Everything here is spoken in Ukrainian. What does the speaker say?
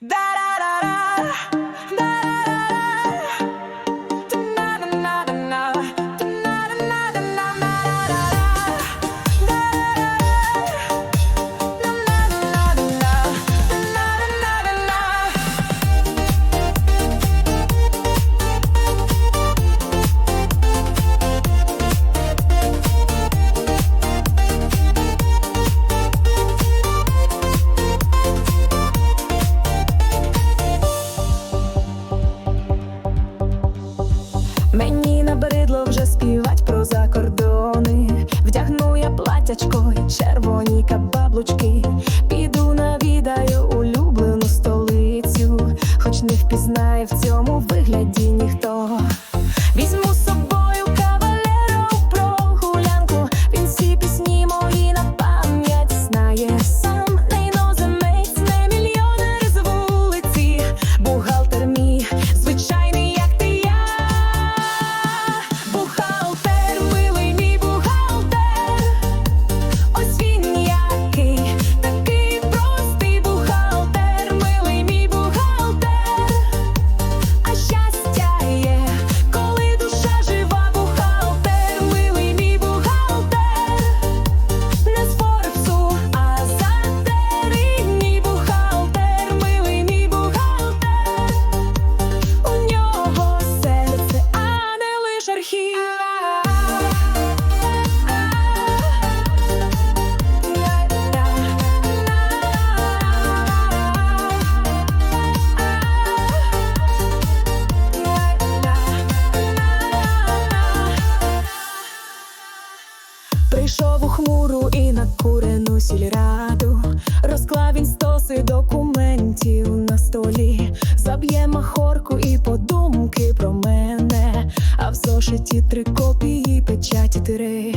Da da da da. da. піду навідаю улюблену столицю, хоч не впізнає в цьому вигляді. на курену сільраду, розклав він стоси документів на столі, заб'є махорку і подумки про мене, а в зошиті три копії печаті три.